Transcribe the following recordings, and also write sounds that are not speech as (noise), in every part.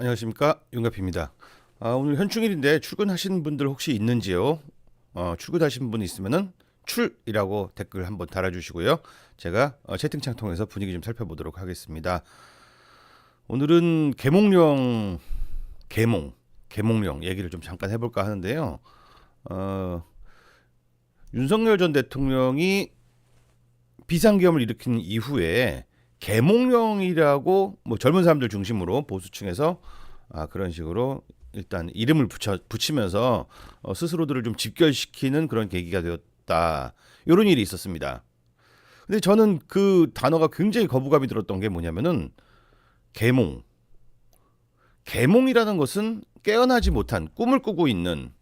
안녕하십니까 윤갑입니다. 아, 오늘 현충일인데 출근하신 분들 혹시 있는지요? 어, 출근하신 분 있으면은 출이라고 댓글 한번 달아주시고요. 제가 어, 채팅창 통해서 분위기 좀 살펴보도록 하겠습니다. 오늘은 개몽령 개몽 개몽령 얘기를 좀 잠깐 해볼까 하는데요. 어, 윤석열 전 대통령이 비상계엄을 일으킨 이후에 개몽령이라고 뭐 젊은 사람들 중심으로 보수층에서 아 그런 식으로 일단 이름을 붙여 붙이면서 어, 스스로들을 좀 집결시키는 그런 계기가 되었다. 이런 일이 있었습니다. 근데 저는 그 단어가 굉장히 거부감이 들었던 게 뭐냐면은 개몽. 개몽이라는 것은 깨어나지 못한 꿈을 꾸고 있는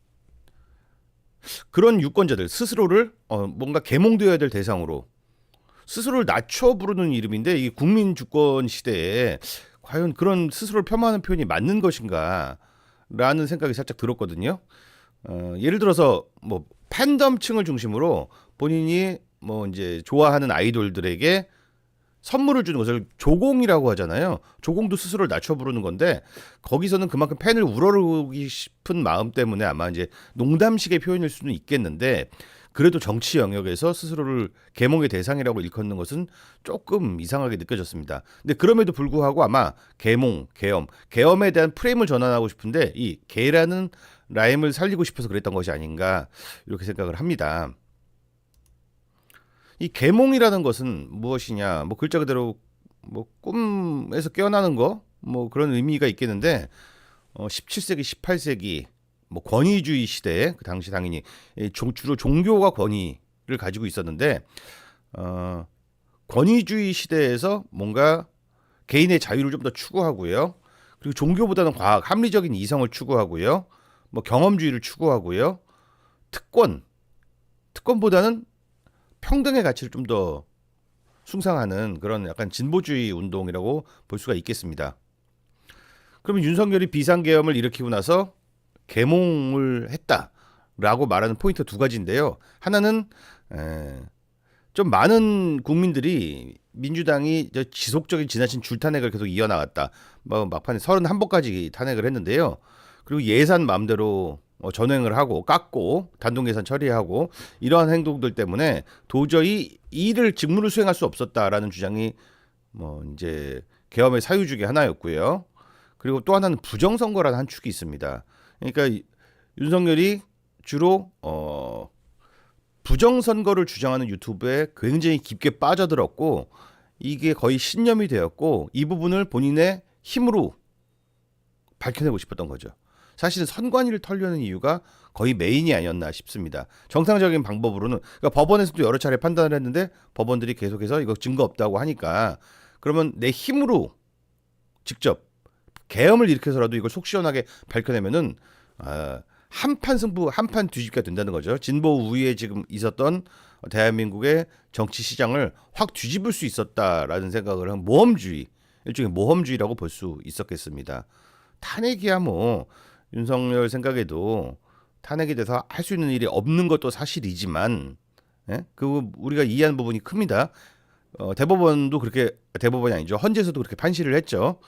그런 유권자들 스스로를 어, 뭔가 개몽되어야 될 대상으로 스스로를 낮춰 부르는 이름인데 이 국민 주권 시대에 과연 그런 스스로를 폄하하는 표현이 맞는 것인가라는 생각이 살짝 들었거든요. 어, 예를 들어서 뭐 팬덤층을 중심으로 본인이 뭐 이제 좋아하는 아이돌들에게 선물을 주는 것을 조공이라고 하잖아요. 조공도 스스로를 낮춰 부르는 건데 거기서는 그만큼 팬을 우러르기 싶은 마음 때문에 아마 이제 농담식의 표현일 수는 있겠는데 그래도 정치 영역에서 스스로를 계몽의 대상이라고 일컫는 것은 조금 이상하게 느껴졌습니다. 근데 그럼에도 불구하고 아마 계몽, 계엄, 계엄에 대한 프레임을 전환하고 싶은데 이 계라는 라임을 살리고 싶어서 그랬던 것이 아닌가 이렇게 생각을 합니다. 이 계몽이라는 것은 무엇이냐? 뭐 글자 그대로 뭐 꿈에서 깨어나는 거 뭐 그런 의미가 있겠는데 어 17세기, 18세기 뭐 권위주의 시대에 그 당시 당연히 주로 종교가 권위를 가지고 있었는데 어 권위주의 시대에서 뭔가 개인의 자유를 좀 더 추구하고요. 그리고 종교보다는 과학, 합리적인 이성을 추구하고요. 뭐 경험주의를 추구하고요. 특권, 특권보다는 평등의 가치를 좀 더 숭상하는 그런 약간 진보주의 운동이라고 볼 수가 있겠습니다. 그러면 윤석열이 비상계엄을 일으키고 나서 계몽을 했다라고 말하는 포인트 두 가지인데요. 하나는 에, 좀 많은 국민들이 민주당이 저 지속적인 지나친 줄 탄핵을 계속 이어나갔다. 뭐 막판에 31번까지 탄핵을 했는데요. 그리고 예산 마음대로 어, 전횡을 하고 깎고 단독 예산 처리하고 이러한 행동들 때문에 도저히 이 일을 직무를 수행할 수 없었다라는 주장이 뭐 이제 계엄의 사유 중에 하나였고요. 그리고 또 하나는 부정선거라는 한 축이 있습니다. 그러니까 이- 윤석열이 주로 어 부정 선거를 주장하는 유튜브에 굉장히 깊게 빠져들었고 이게 거의 신념이 되었고 이 부분을 본인의 힘으로 밝혀내고 싶었던 거죠. 사실은 선관위를 털려는 이유가 거의 메인이 아니었나 싶습니다. 정상적인 방법으로는 그러니까 법원에서도 여러 차례 판단을 했는데 법원들이 계속해서 이거 증거 없다고 하니까 그러면 내 힘으로 직접 계엄을 일으켜서라도 이걸 속 시원하게 밝혀내면은 아, 한판 승부 한판 뒤집기가 된다는 거죠. 진보 우위에 지금 있었던 대한민국의 정치 시장을 확 뒤집을 수 있었다라는 생각을 한 모험주의 일종의 모험주의라고 볼 수 있었겠습니다. 탄핵이야 뭐 윤석열 생각에도 탄핵에 대해서 할 수 있는 일이 없는 것도 사실이지만 예? 그 우리가 이해하는 부분이 큽니다. 어, 대법원도 그렇게 대법원이 아니죠. 헌재에서도 그렇게 판시를 했죠.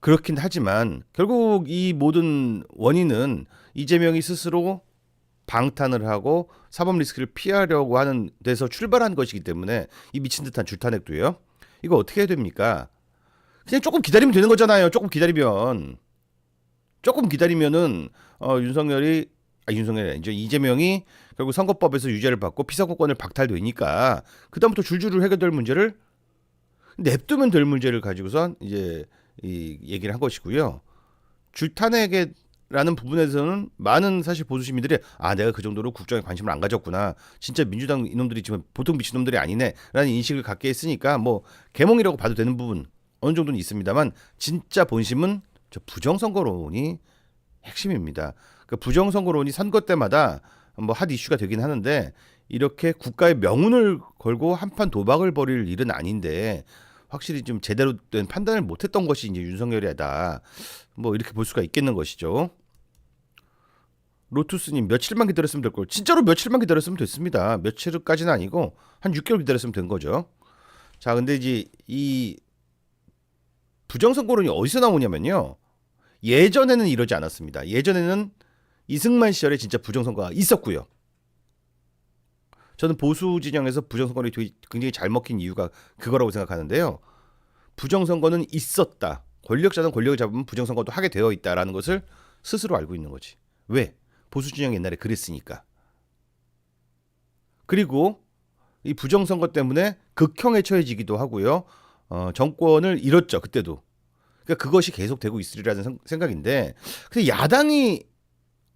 그렇긴 하지만 결국 이 모든 원인은 이재명이 스스로 방탄을 하고 사법 리스크를 피하려고 하는 데서 출발한 것이기 때문에 이 미친 듯한 줄탄핵도요. 이거 어떻게 해야 됩니까? 그냥 조금 기다리면 되는 거잖아요. 조금 기다리면 조금 기다리면은 어, 윤석열이 아 윤석열이 아니죠 이재명이 결국 선거법에서 유죄를 받고 피선거권을 박탈되니까 그다음부터 줄줄을 해결될 문제를 냅두면 될 문제를 가지고선 이제 이 얘기를 한 것이고요. 줄탄핵에라는 부분에서는 많은 사실 보수 시민들이 아 내가 그 정도로 국정에 관심을 안 가졌구나. 진짜 민주당 이놈들이 지금 보통 미친놈들이 아니네라는 인식을 갖게 했으니까 뭐 개몽이라고 봐도 되는 부분 어느 정도는 있습니다만 진짜 본심은 저 부정선거론이 핵심입니다. 그 부정선거론이 선거 때마다 뭐 핫 이슈가 되긴 하는데 이렇게 국가의 명운을 걸고 한판 도박을 벌일 일은 아닌데 확실히 좀 제대로 된 판단을 못했던 것이 이제 윤석열이다. 뭐 이렇게 볼 수가 있겠는 것이죠. 로투스님 며칠만 기다렸으면 될 걸. 진짜로 며칠만 기다렸으면 됐습니다. 며칠까지는 아니고 한 6개월 기다렸으면 된 거죠. 자, 근데 이제 이 부정선거론이 어디서 나오냐면요. 예전에는 이러지 않았습니다. 예전에는 이승만 시절에 진짜 부정선거가 있었고요. 저는 보수 진영에서 부정선거를 굉장히 잘 먹힌 이유가 그거라고 생각하는데요. 부정선거는 있었다. 권력자는 권력을 잡으면 부정선거도 하게 되어 있다라는 것을 스스로 알고 있는 거지. 왜? 보수 진영 옛날에 그랬으니까. 그리고 이 부정선거 때문에 극형에 처해지기도 하고요. 어, 정권을 잃었죠. 그때도. 그러니까 그것이 계속되고 있으리라는 생- 생각인데, 근데 야당이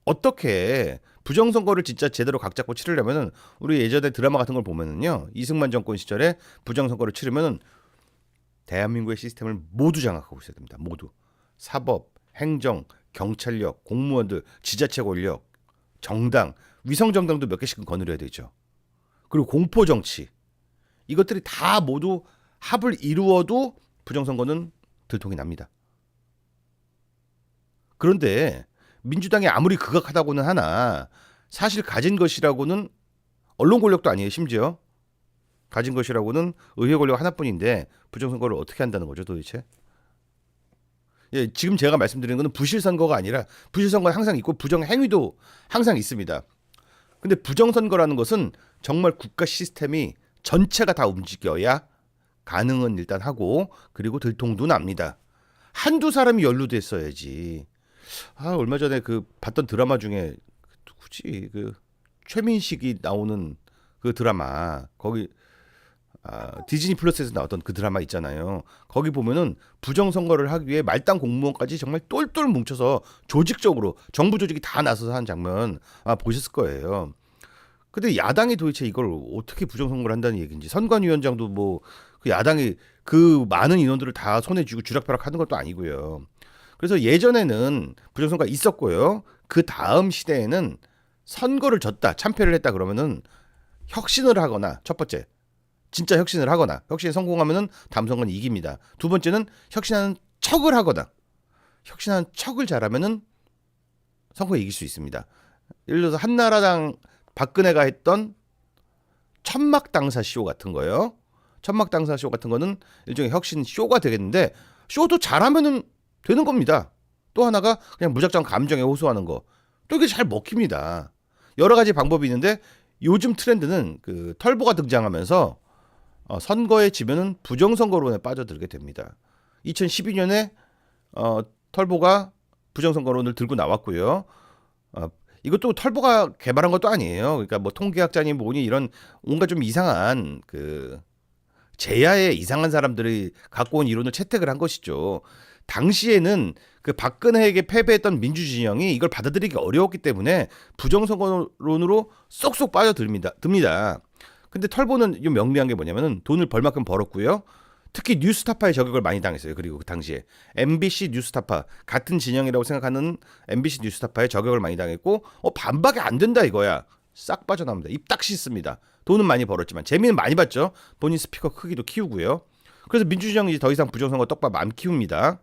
어떻게 부정선거를 진짜 제대로 각 잡고 치르려면은 우리 예전에 드라마 같은 걸 보면은요 이승만 정권 시절에 부정선거를 치르면은 대한민국의 시스템을 모두 장악하고 있어야 됩니다. 모두 사법, 행정, 경찰력, 공무원들, 지자체 권력, 정당, 위성 정당도 몇 개씩은 거느려야 되죠. 그리고 공포 정치 이것들이 다 모두 합을 이루어도 부정선거는 들통이 납니다. 그런데 민주당이 아무리 극악하다고는 하나 사실 가진 것이라고는 언론 권력도 아니에요 심지어 가진 것이라고는 의회 권력 하나뿐인데 부정선거를 어떻게 한다는 거죠 도대체? 예, 지금 제가 말씀드리는 거는 부실선거가 아니라 부실선거는 항상 있고 부정행위도 항상 있습니다. 근데 부정선거라는 것은 정말 국가 시스템이 전체가 다 움직여야 가능은 일단 하고 그리고 들통도 납니다. 한두 사람이 연루됐어야지. 아 얼마 전에 그 봤던 드라마 중에 누구지 그 최민식이 나오는 그 드라마 거기 아, 디즈니 플러스에서 나왔던 그 드라마 있잖아요. 거기 보면은 부정 선거를 하기 위해 말단 공무원까지 정말 똘똘 뭉쳐서 조직적으로 정부 조직이 다 나서서 한 장면 아 보셨을 거예요. 근데 야당이 도대체 이걸 어떻게 부정 선거를 한다는 얘기인지 선관위원장도 뭐 그 야당이 그 많은 인원들을 다 손에 쥐고 쥐락펴락 하는 것도 아니고요. 그래서 예전에는 부정선거가 있었고요. 그 다음 시대에는 선거를 졌다, 참패를 했다 그러면은 혁신을 하거나 첫 번째 진짜 혁신을 하거나 혁신에 성공하면은 다음 선거는 이깁니다. 두 번째는 혁신하는 척을 하거나 혁신하는 척을 잘하면은 선거에 이길 수 있습니다. 예를 들어서 한나라당 박근혜가 했던 천막 당사 쇼 같은 거요. 천막 당사 쇼 같은 거는 일종의 혁신 쇼가 되겠는데 쇼도 잘하면은 되는 겁니다. 또 하나가 그냥 무작정 감정에 호소하는 거. 또 이게 잘 먹힙니다. 여러 가지 방법이 있는데 요즘 트렌드는 그 털보가 등장하면서 어, 선거에 지면은 부정선거론에 빠져들게 됩니다. 2012년에 어, 털보가 부정선거론을 들고 나왔고요. 어, 이것도 털보가 개발한 것도 아니에요. 그러니까 뭐 통계학자니 뭐니 이런 온갖 좀 이상한 그 제야의 이상한 사람들이 갖고 온 이론을 채택을 한 것이죠. 당시에는 그 박근혜에게 패배했던 민주 진영이 이걸 받아들이기 어려웠기 때문에 부정선거론으로 쏙쏙 빠져듭니다. 듭니다. 근데 털보는 좀 명미한 게 뭐냐면은 돈을 벌만큼 벌었고요. 특히 뉴스타파의 저격을 많이 당했어요. 그리고 그 당시에 MBC 뉴스타파 같은 진영이라고 생각하는 MBC 뉴스타파의 저격을 많이 당했고 어 반박이 안 된다 이거야. 싹 빠져나옵니다. 입 딱 씻습니다. 돈은 많이 벌었지만 재미는 많이 봤죠. 본인 스피커 크기도 키우고요. 그래서 민주진영이 더 이상 부정선거 떡밥 안 키웁니다.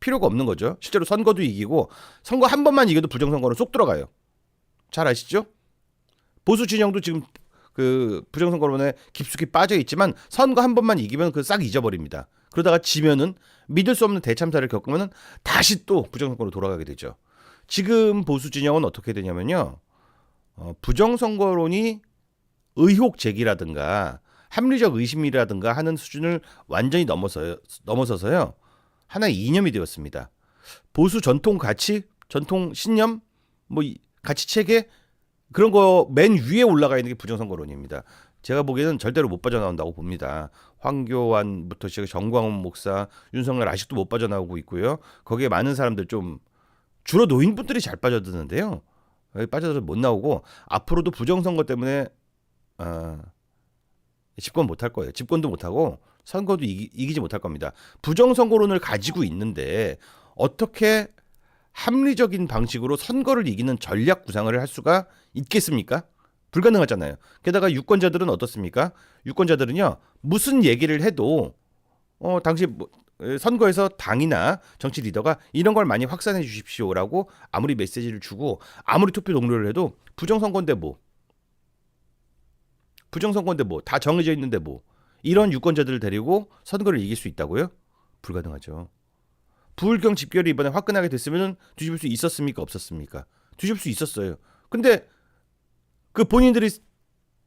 필요가 없는 거죠. 실제로 선거도 이기고 선거 한 번만 이겨도 부정선거로 쏙 들어가요. 잘 아시죠? 보수 진영도 지금 그 부정선거론에 깊숙이 빠져 있지만 선거 한 번만 이기면 그 싹 잊어버립니다. 그러다가 지면은 믿을 수 없는 대참사를 겪으면은 다시 또 부정선거로 돌아가게 되죠. 지금 보수 진영은 어떻게 되냐면요. 어, 부정선거론이 의혹 제기라든가 합리적 의심이라든가 하는 수준을 완전히 넘어서 넘어서서요. 하나의 이념이 되었습니다. 보수 전통 가치, 전통 신념, 뭐 이- 가치 체계 그런 거 맨 위에 올라가 있는 게 부정선거론입니다. 제가 보기에는 절대로 못 빠져나온다고 봅니다. 황교안부터 시작해 정광훈 목사, 윤석열 아직도 못 빠져나오고 있고요. 거기에 많은 사람들 좀 주로 노인분들이 잘 빠져드는데요. 빠져서 못 나오고 앞으로도 부정선거 때문에 어, 집권 못 할 거예요. 집권도 못 하고 선거도 이기, 이기지 못할 겁니다. 부정선거론을 가지고 있는데 어떻게 합리적인 방식으로 선거를 이기는 전략 구상을 할 수가 있겠습니까? 불가능하잖아요. 게다가 유권자들은 어떻습니까? 유권자들은요 무슨 얘기를 해도 어 당시 뭐, 에, 선거에서 당이나 정치 리더가 이런 걸 많이 확산해 주십시오라고 아무리 메시지를 주고 아무리 투표 동료를 해도 부정선거인데 뭐 부정선거인데 뭐 다 정해져 있는데 뭐 이런 유권자들을 데리고 선거를 이길 수 있다고요? 불가능하죠. 부울경 집결이 이번에 화끈하게 됐으면 뒤집을 수 있었습니까? 없었습니까? 뒤집을 수 있었어요. 근데 그 본인들이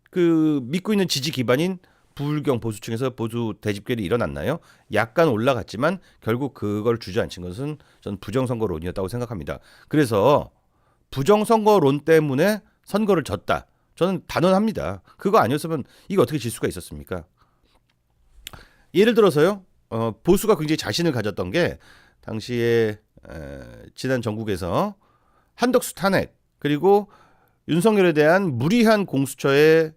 그 믿고 있는 지지 기반인 부울경 보수층에서 보수 대집결이 일어났나요? 약간 올라갔지만 결국 그걸 주저앉힌 것은 저는 부정선거론이었다고 생각합니다. 그래서 부정선거론 때문에 선거를 졌다. 저는 단언합니다. 그거 아니었으면 이거 어떻게 질 수가 있었습니까? 예를 들어서요. 어, 보수가 굉장히 자신을 가졌던 게 당시에 에, 지난 전국에서 한덕수 탄핵 그리고 윤석열에 대한 무리한 공수처의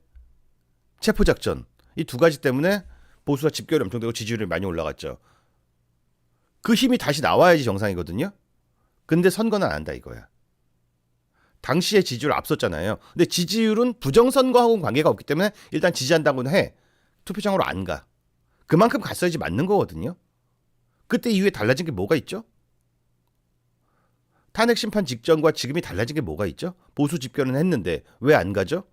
체포 작전 이 두 가지 때문에 보수가 집결이 엄청 되고 지지율이 많이 올라갔죠. 그 힘이 다시 나와야지 정상이거든요. 근데 선거는 안 한다 이거야. 당시에 지지율 앞섰잖아요. 근데 지지율은 부정선거하고는 관계가 없기 때문에 일단 지지한다고는 해. 투표장으로 안 가. 그만큼 갔어야지 맞는 거거든요. 그때 이후에 달라진 게 뭐가 있죠? 탄핵 심판 직전과 지금이 달라진 게 뭐가 있죠? 보수 집결은 했는데 왜 안 가죠?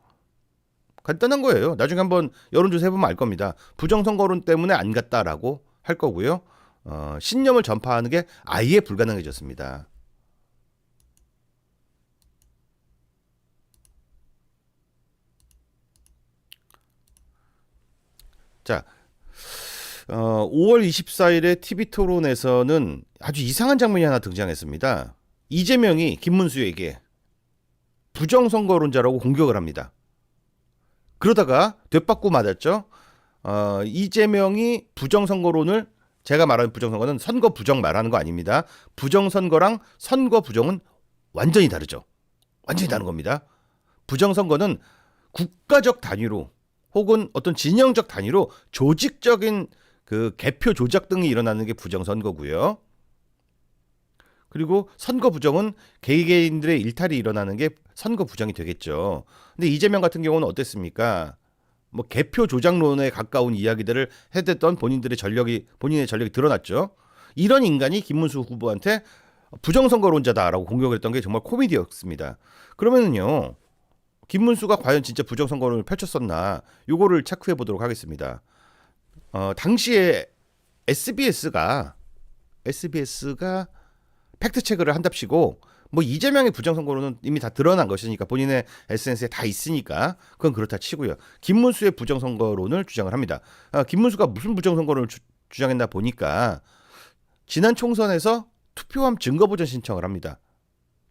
간단한 거예요. 나중에 한번 여론조사 해보면 알 겁니다. 부정선거론 때문에 안 갔다라고 할 거고요. 어, 신념을 전파하는 게 아예 불가능해졌습니다. 자, 어, 5월 24일에 TV 토론에서는 아주 이상한 장면이 하나 등장했습니다. 이재명이 김문수에게 부정선거론자라고 공격을 합니다. 그러다가 되받고 맞았죠. 어, 이재명이 부정선거론을 제가 말하는 부정선거는 선거 부정 말하는 거 아닙니다. 부정선거랑 선거 부정은 완전히 다르죠. 완전히 다른 겁니다. 부정선거는 국가적 단위로 혹은 어떤 진영적 단위로 조직적인 그 개표 조작 등이 일어나는 게 부정선거고요. 그리고 선거 부정은 개개인들의 일탈이 일어나는 게 선거 부정이 되겠죠. 근데 이재명 같은 경우는 어땠습니까? 뭐 개표 조작론에 가까운 이야기들을 해댔던 본인들의 전력이 본인의 전력이 드러났죠. 이런 인간이 김문수 후보한테 부정선거론자다라고 공격을 했던 게 정말 코미디였습니다. 그러면은요. 김문수가 과연 진짜 부정선거를 펼쳤었나 요거를 체크해 보도록 하겠습니다. 어, 당시에 SBS가 SBS가 팩트 체크를 한답시고 뭐 이재명의 부정 선거로는 이미 다 드러난 것이니까 본인의 SNS에 다 있으니까 그건 그렇다 치고요. 김문수의 부정 선거론을 주장을 합니다. 아, 김문수가 무슨 부정 선거를 주, 주장했나 보니까 지난 총선에서 투표함 증거 보전 신청을 합니다.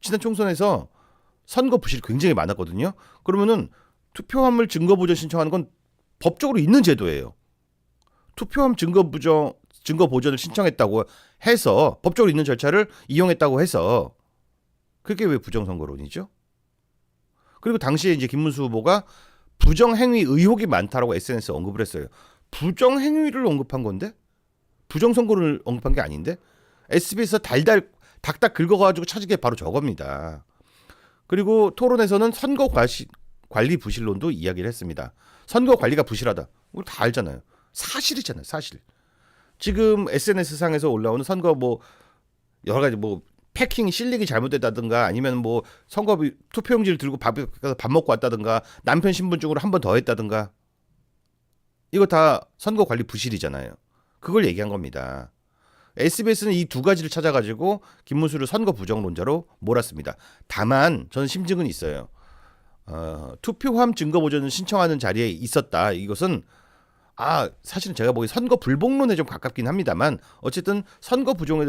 지난 총선에서 선거 부실이 굉장히 많았거든요. 그러면은 투표함을 증거 보전 신청하는 건 법적으로 있는 제도예요. 투표함 증거 부정 증거 보전을 신청했다고 해서 법적으로 있는 절차를 이용했다고 해서 그게 왜 부정선거론이죠? 그리고 당시에 이제 김문수 후보가 부정행위 의혹이 많다라고 SNS에 언급을 했어요. 부정행위를 언급한 건데 부정선거를 언급한 게 아닌데 SBS에서 달달 닥닥 긁어가지고 찾은 게 바로 저겁니다. 그리고 토론에서는 선거 과시, 관리 부실론도 이야기를 했습니다. 선거 관리가 부실하다. 우리 다 알잖아요. 사실이잖아요, 사실. 지금 SNS 상에서 올라오는 선거 뭐 여러 가지 뭐 패킹 실릭이 잘못됐다든가 아니면 뭐 선거 투표용지를 들고 밥, 밥 먹고 왔다든가 남편 신분증으로 한 번 더 했다든가 이거 다 선거 관리 부실이잖아요. 그걸 얘기한 겁니다. SBS는 이 두 가지를 찾아가지고 김문수를 선거 부정론자로 몰았습니다. 다만 저는 심증은 있어요. 어, 투표함 증거 보전을 신청하는 자리에 있었다. 이것은 아 사실은 제가 보기 선거 불복론에 좀 가깝긴 합니다만 어쨌든 선거 부정에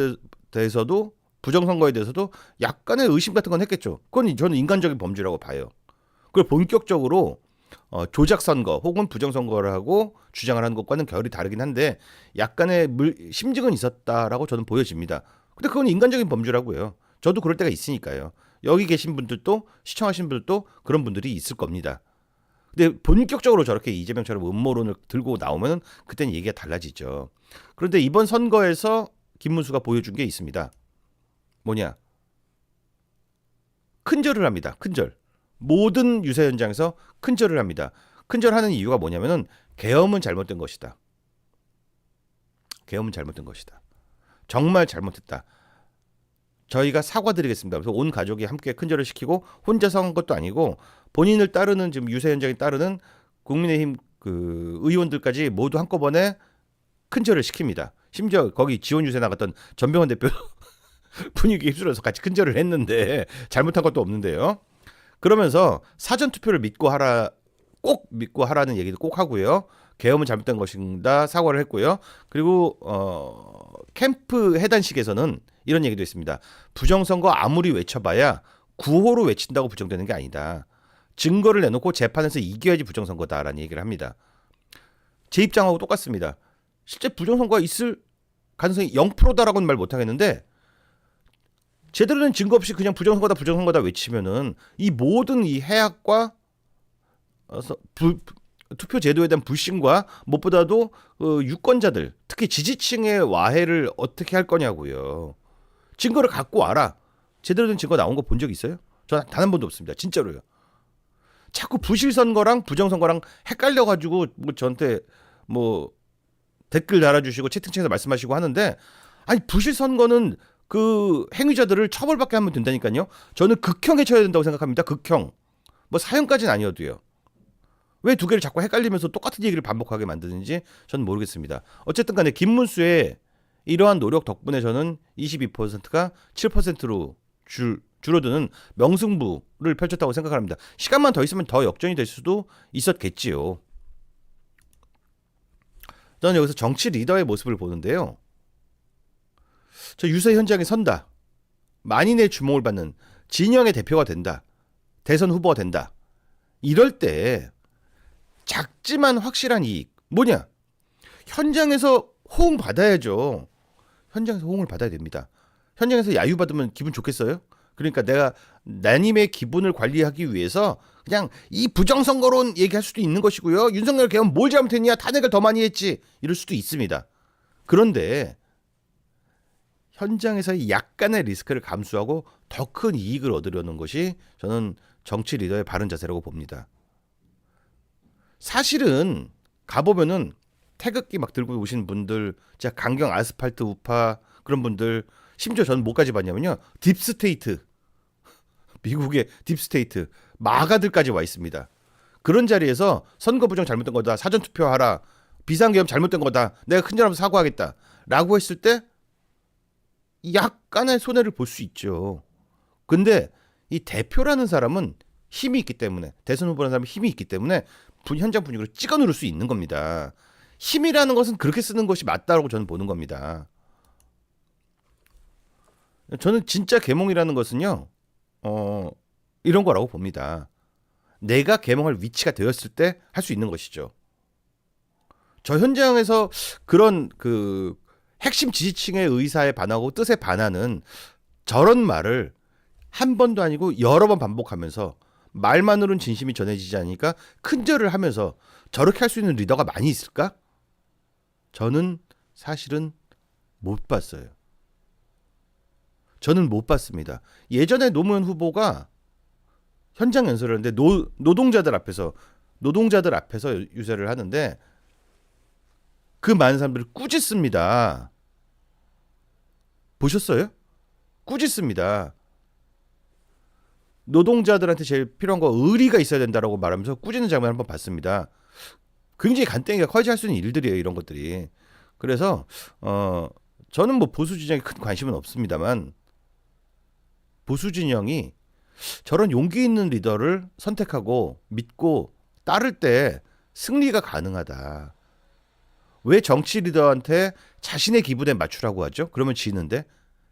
대해서도 부정선거에 대해서도 약간의 의심 같은 건 했겠죠. 그건 저는 인간적인 범죄라고 봐요. 그걸 본격적으로 어, 조작 선거 혹은 부정 선거를 하고 주장을 하는 것과는 결이 다르긴 한데 약간의 물, 심증은 있었다라고 저는 보여집니다. 근데 그건 인간적인 범죄라고요. 저도 그럴 때가 있으니까요. 여기 계신 분들도 시청하신 분들도 그런 분들이 있을 겁니다. 근데 본격적으로 저렇게 이재명처럼 음모론을 들고 나오면 그때는 얘기가 달라지죠. 그런데 이번 선거에서 김문수가 보여준 게 있습니다. 뭐냐? 큰절을 합니다. 큰절. 모든 유세 현장에서 큰절을 합니다. 큰절하는 이유가 뭐냐면은 계엄은 잘못된 것이다. 계엄은 잘못된 것이다. 정말 잘못했다. 저희가 사과드리겠습니다. 그래서 온 가족이 함께 큰절을 시키고 혼자 서 한 것도 아니고 본인을 따르는 지금 유세 현장에 따르는 국민의힘 그 의원들까지 모두 한꺼번에 큰절을 시킵니다. 심지어 거기 지원 유세 나갔던 전병헌 대표 (laughs) 분위기 휩쓸어서 같이 큰절을 했는데 잘못한 것도 없는데요. 그러면서 사전 투표를 믿고 하라 꼭 믿고 하라는 얘기도 꼭 하고요. 계엄은 잘못된 것인가 사과를 했고요. 그리고 어 캠프 해단식에서는 이런 얘기도 있습니다. 부정선거 아무리 외쳐봐야 구호로 외친다고 부정되는 게 아니다. 증거를 내놓고 재판에서 이겨야지 부정선거다라는 얘기를 합니다. 제 입장하고 똑같습니다. 실제 부정선거가 있을 가능성이 0%다라고는 말 못하겠는데 제대로 된 증거 없이 그냥 부정선거다 부정선거다 외치면은 이 모든 이 해악과 어, 서- 부- 투표 제도에 대한 불신과 무엇보다도 어, 유권자들 특히 지지층의 와해를 어떻게 할 거냐고요. 증거를 갖고 와라. 제대로 된 증거 나온 거 본 적 있어요? 저는 단 한 번도 없습니다. 진짜로요. 자꾸 부실 선거랑 부정 선거랑 헷갈려 가지고 뭐 저한테 뭐 댓글 달아주시고 채팅창에서 말씀하시고 하는데 아니 부실 선거는 그 행위자들을 처벌받게 하면 된다니까요. 저는 극형에 처해야 된다고 생각합니다. 극형. 뭐 사형까지는 아니어도요. 왜 두 개를 자꾸 헷갈리면서 똑같은 얘기를 반복하게 만드는지 저는 모르겠습니다. 어쨌든 간에 김문수의 이러한 노력 덕분에 저는 22%가 7%로 줄, 줄어드는 명승부를 펼쳤다고 생각합니다. 시간만 더 있으면 더 역전이 될 수도 있었겠지요. 저는 여기서 정치 리더의 모습을 보는데요. 저 유세 현장에 선다. 만인의 주목을 받는 진영의 대표가 된다. 대선 후보가 된다. 이럴 때 작지만 확실한 이익 뭐냐? 현장에서 호응 받아야죠. 현장에서 호응을 받아야 됩니다. 현장에서 야유 받으면 기분 좋겠어요? 그러니까 내가 나님의 기분을 관리하기 위해서 그냥 이 부정선거론 얘기할 수도 있는 것이고요. 윤석열 개헌 뭘 잘못했냐? 탄핵을 더 많이 했지. 이럴 수도 있습니다. 그런데 현장에서의 약간의 리스크를 감수하고 더 큰 이익을 얻으려는 것이 저는 정치 리더의 바른 자세라고 봅니다. 사실은 가보면은 태극기 막 들고 오신 분들, 진짜 강경 아스팔트 우파 그런 분들, 심지어 저는 뭐까지 봤냐면요, 딥스테이트, 미국의 딥스테이트 마가들까지 와 있습니다. 그런 자리에서 선거 부정 잘못된 거다, 사전 투표하라, 비상계엄 잘못된 거다, 내가 큰절하면 사과하겠다 라고 했을 때 약간의 손해를 볼 수 있죠. 근데 이 대표라는 사람은 힘이 있기 때문에 대선 후보라는 사람은 힘이 있기 때문에 분- 현장 분위기를 찍어 누를 수 있는 겁니다. 힘이라는 것은 그렇게 쓰는 것이 맞다고 저는 보는 겁니다. 저는 진짜 계몽이라는 것은요, 어, 이런 거라고 봅니다. 내가 계몽할 위치가 되었을 때 할 수 있는 것이죠. 저 현장에서 그런 그 핵심 지지층의 의사에 반하고 뜻에 반하는 저런 말을 한 번도 아니고 여러 번 반복하면서 말만으로는 진심이 전해지지 않으니까 큰절을 하면서 저렇게 할 수 있는 리더가 많이 있을까? 저는 사실은 못 봤어요. 저는 못 봤습니다. 예전에 노무현 후보가 현장 연설을 하는데 노, 노동자들 앞에서 노동자들 앞에서 유세를 하는데 그 많은 사람들을 꾸짖습니다. 보셨어요? 꾸짖습니다. 노동자들한테 제일 필요한 거 의리가 있어야 된다라고 말하면서 꾸짖는 장면 한번 봤습니다. 굉장히 간땡이가 커지할 수 있는 일들이에요, 이런 것들이. 그래서 어 저는 뭐 보수 진영에 큰 관심은 없습니다만 보수 진영이 저런 용기 있는 리더를 선택하고 믿고 따를 때 승리가 가능하다. 왜 정치 리더한테 자신의 기분에 맞추라고 하죠? 그러면 지는데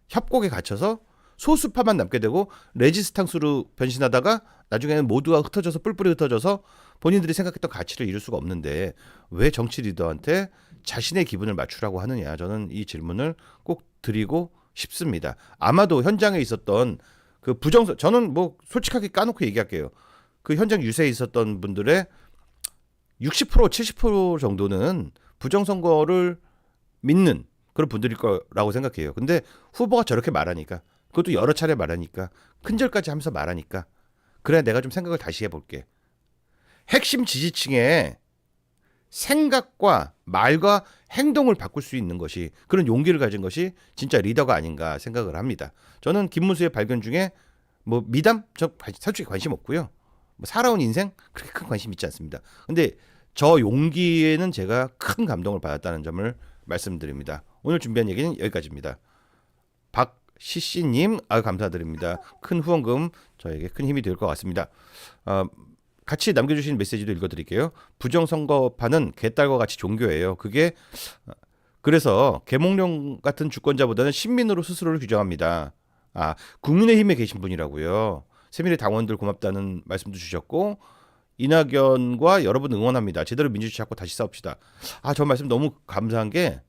협곡에 갇혀서 소수파만 남게 되고 레지스탕스로 변신하다가 나중에는 모두가 흩어져서 뿔뿔이 흩어져서 본인들이 생각했던 가치를 이룰 수가 없는데 왜 정치 리더한테 자신의 기분을 맞추라고 하느냐 저는 이 질문을 꼭 드리고 싶습니다. 아마도 현장에 있었던 그 부정 저는 뭐 솔직하게 까놓고 얘기할게요. 그 현장 유세에 있었던 분들의 60% 70% 정도는 부정선거를 믿는 그런 분들일 거라고 생각해요. 근데 후보가 저렇게 말하니까 그것도 여러 차례 말하니까 큰절까지 하면서 말하니까 그래 내가 좀 생각을 다시 해볼게. 핵심 지지층의 생각과 말과 행동을 바꿀 수 있는 것이 그런 용기를 가진 것이 진짜 리더가 아닌가 생각을 합니다. 저는 김문수의 발견 중에 뭐 미담 저 솔직히 관심 없고요. 뭐 살아온 인생 그렇게 큰 관심 있지 않습니다. 근데 저 용기에는 제가 큰 감동을 받았다는 점을 말씀드립니다. 오늘 준비한 얘기는 여기까지입니다. 박시씨님, 아 감사드립니다. 큰 후원금 저에게 큰 힘이 될 것 같습니다. 어, 같이 남겨주신 메시지도 읽어드릴게요. 부정선거파는 개딸과 같이 종교예요. 그게 어, 그래서 개몽령 같은 주권자보다는 신민으로 스스로를 규정합니다. 아 국민의힘에 계신 분이라고요. 세밀의 당원들 고맙다는 말씀도 주셨고 이낙연과 여러분 응원합니다. 제대로 민주주의 잡고 다시 싸웁시다. 아 저 말씀 너무 감사한 게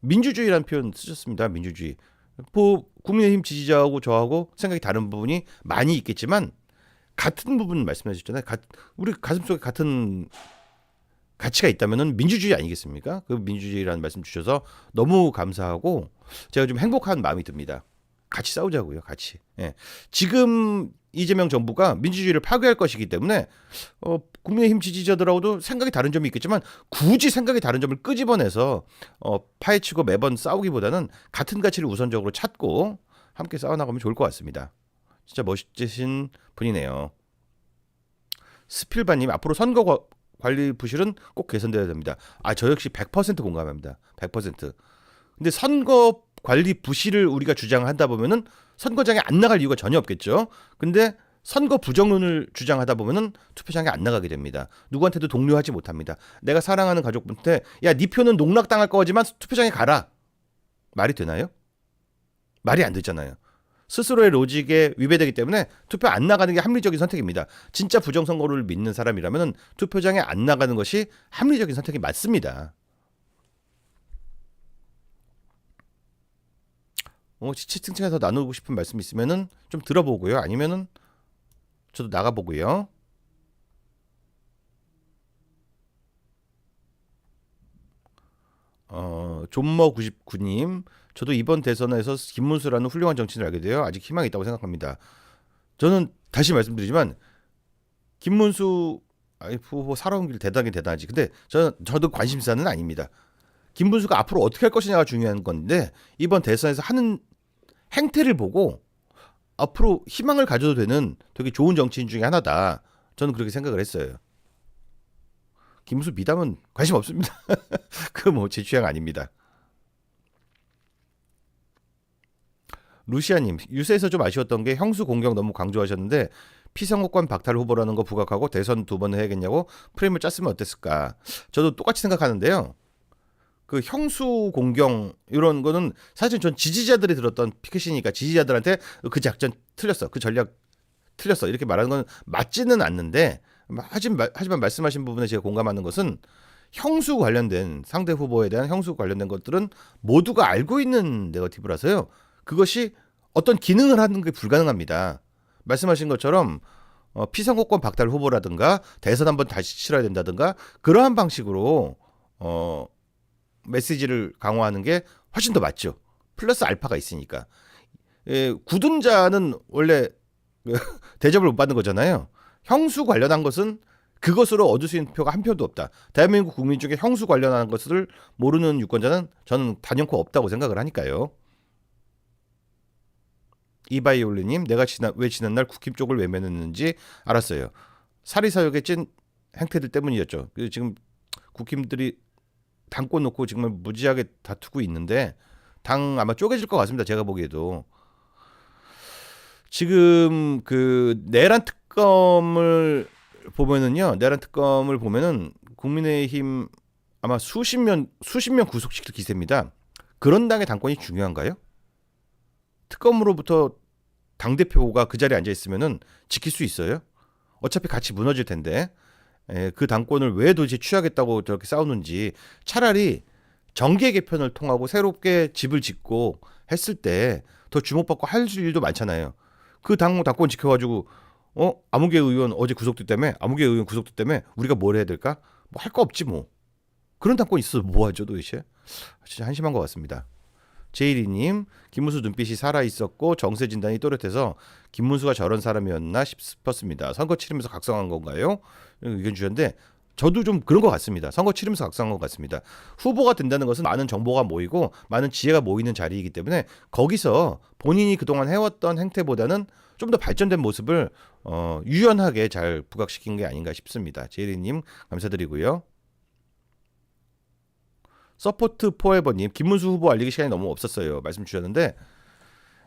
민주주의라는 표현 쓰셨습니다. 민주주의. 뭐 국민의힘 지지자하고 저하고 생각이 다른 부분이 많이 있겠지만 같은 부분 말씀해 주셨잖아요. 가, 우리 가슴 속에 같은 가치가 있다면은 민주주의 아니겠습니까? 그 민주주의라는 말씀 주셔서 너무 감사하고 제가 좀 행복한 마음이 듭니다. 같이 싸우자고요, 같이. 예. 지금 이재명 정부가 민주주의를 파괴할 것이기 때문에 어, 국민의힘 지지자들하고도 생각이 다른 점이 있겠지만 굳이 생각이 다른 점을 끄집어내서 어, 파헤치고 매번 싸우기보다는 같은 가치를 우선적으로 찾고 함께 싸워나가면 좋을 것 같습니다. 진짜 멋지신 분이네요. 스필바님 앞으로 선거 과- 관리 부실은 꼭 개선돼야 됩니다. 아 저 역시 100% 공감합니다. 100%. 근데 선거 관리 부실을 우리가 주장한다 보면은 선거장에 안 나갈 이유가 전혀 없겠죠. 근데 선거 부정론을 주장하다 보면은 투표장에 안 나가게 됩니다. 누구한테도 독려하지 못합니다. 내가 사랑하는 가족분한테 야, 네 표는 농락당할 거지만 투표장에 가라. 말이 되나요? 말이 안 되잖아요. 스스로의 로직에 위배되기 때문에 투표 안 나가는 게 합리적인 선택입니다. 진짜 부정선거를 믿는 사람이라면 투표장에 안 나가는 것이 합리적인 선택이 맞습니다. 어, 지치층층에서 나누고 싶은 말씀 있으면은 좀 들어보고요. 아니면은 저도 나가보고요. 어, 존머 99님, 저도 이번 대선에서 김문수라는 훌륭한 정치인을 알게 되어 아직 희망이 있다고 생각합니다. 저는 다시 말씀드리지만 김문수 아이, 후보 살아온 길 대단히 대단하지. 근데 저는 저도 관심사는 아닙니다. 김문수가 앞으로 어떻게 할 것이냐가 중요한 건데 이번 대선에서 하는 행태를 보고 앞으로 희망을 가져도 되는 되게 좋은 정치인 중에 하나다. 저는 그렇게 생각을 했어요. 김문수 미담은 관심 없습니다. (laughs) 그 뭐 제 취향 아닙니다. 루시아님 유세에서 좀 아쉬웠던 게 형수 공격 너무 강조하셨는데 피선거권 박탈 후보라는 거 부각하고 대선 두 번 해야겠냐고 프레임을 짰으면 어땠을까? 저도 똑같이 생각하는데요. 그 형수 공경 이런 거는 사실 전 지지자들이 들었던 피켓이니까 지지자들한테 그 작전 틀렸어, 그 전략 틀렸어 이렇게 말하는 건 맞지는 않는데 하지만, 하지만 말씀하신 부분에 제가 공감하는 것은 형수 관련된 상대 후보에 대한 형수 관련된 것들은 모두가 알고 있는 네거티브라서요. 그것이 어떤 기능을 하는 게 불가능합니다. 말씀하신 것처럼 어, 피선거권 박탈 후보라든가 대선 한번 다시 치러야 된다든가 그러한 방식으로 어, 메시지를 강화하는 게 훨씬 더 맞죠. 플러스 알파가 있으니까. 예, 굳은 자는 원래 (laughs) 대접을 못 받는 거잖아요. 형수 관련한 것은 그것으로 얻을 수 있는 표가 한 표도 없다. 대한민국 국민 중에 형수 관련한 것을 모르는 유권자는 저는 단연코 없다고 생각을 하니까요. 이바이올리님, 내가 지난 왜 지난날 국힘 쪽을 외면했는지 알았어요. 사리사욕에 찐 행태들 때문이었죠. 그래서 지금 국힘들이 당권 놓고 정말 무지하게 다투고 있는데 당 아마 쪼개질 것 같습니다. 제가 보기에도 지금 그 내란 특 검을 보면은요, 내란 특검을 보면은 국민의힘 아마 수십 명 수십 명 구속시킬 기세입니다. 그런 당의 당권이 중요한가요? 특검으로부터 당 대표가 그 자리에 앉아 있으면은 지킬 수 있어요? 어차피 같이 무너질 텐데 에, 그 당권을 왜 도대체 취하겠다고 저렇게 싸우는지 차라리 정계 개편을 통하고 새롭게 집을 짓고 했을 때 더 주목받고 할 일도 많잖아요. 그 당 당권 지켜가지고 어 아무개 의원 어제 구속됐다며 아무개 의원 구속됐다며 우리가 뭘 해야 될까? 뭐 할 거 없지 뭐 그런 당권 있어 뭐 하죠 도대체? 진짜 한심한 것 같습니다. 제이리님 김문수 눈빛이 살아 있었고 정세 진단이 또렷해서 김문수가 저런 사람이었나 싶었습니다. 선거 치르면서 각성한 건가요? 의견 주셨는데 저도 좀 그런 것 같습니다. 선거 치르면서 각성한 것 같습니다. 후보가 된다는 것은 많은 정보가 모이고 많은 지혜가 모이는 자리이기 때문에 거기서 본인이 그동안 해왔던 행태보다는 좀 더 발전된 모습을 어, 유연하게 잘 부각시킨 게 아닌가 싶습니다. 제이리님 감사드리고요. 서포트 포에버님 김문수 후보 알리기 시간이 너무 없었어요. 말씀 주셨는데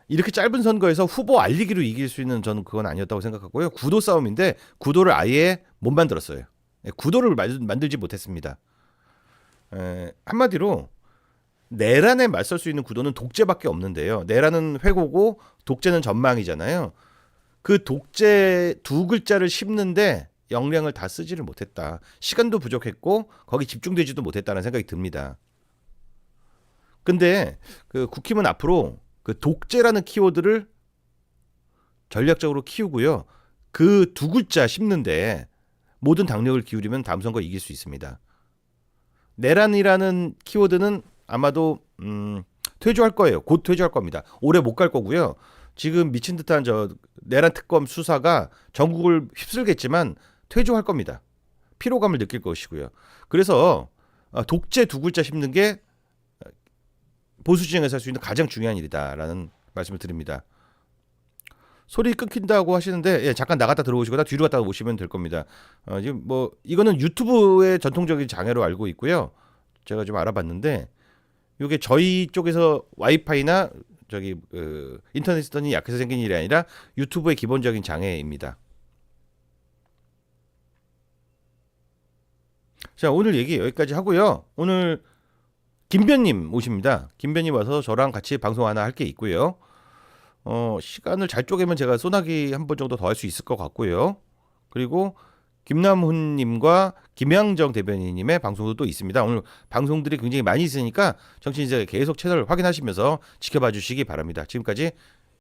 이렇게 짧은 선거에서 후보 알리기로 이길 수 있는 저는 그건 아니었다고 생각하고요. 구도 싸움인데 구도를 아예 못 만들었어요. 예, 구도를 만- 만들지 못했습니다. 에, 한마디로 내란에 맞설 수 있는 구도는 독재밖에 없는데요. 내란은 회고고 독재는 전망이잖아요. 그 독재 두 글자를 씹는데 역량을 다 쓰지를 못했다. 시간도 부족했고 거기 집중되지도 못했다는 생각이 듭니다. 근데 그 국힘은 앞으로 그 독재라는 키워드를 전략적으로 키우고요. 그 두 글자 씹는데 모든 당력을 기울이면 다음 선거 이길 수 있습니다. 내란이라는 키워드는 아마도 음, 퇴조할 거예요. 곧 퇴조할 겁니다. 오래 못 갈 거고요. 지금 미친 듯한 저 내란 특검 수사가 전국을 휩쓸겠지만 퇴조할 겁니다. 피로감을 느낄 것이고요. 그래서 어, 독재 두 글자 씹는 게 어, 보수 진영에서 할 수 있는 가장 중요한 일이다라는 말씀을 드립니다. 소리 끊긴다고 하시는데 예, 잠깐 나갔다 들어오시거나 뒤로 갔다 오시면 될 겁니다. 어, 지금 뭐 이거는 유튜브의 전통적인 장애로 알고 있고요. 제가 좀 알아봤는데 이게 저희 쪽에서 와이파이나 저기 그 인터넷 수단이 약해서 생긴 일이 아니라 유튜브의 기본적인 장애입니다. 자 오늘 얘기 여기까지 하고요. 오늘 김변님 오십니다. 김변님 와서 저랑 같이 방송 하나 할 게 있고요. 어, 시간을 잘 쪼개면 제가 소나기 한 번 정도 더 할 수 있을 것 같고요. 그리고 김남훈님과 김양정 대변인님의 방송도 또 있습니다. 오늘 방송들이 굉장히 많이 있으니까 정치인제 계속 채널 확인하시면서 지켜봐 주시기 바랍니다. 지금까지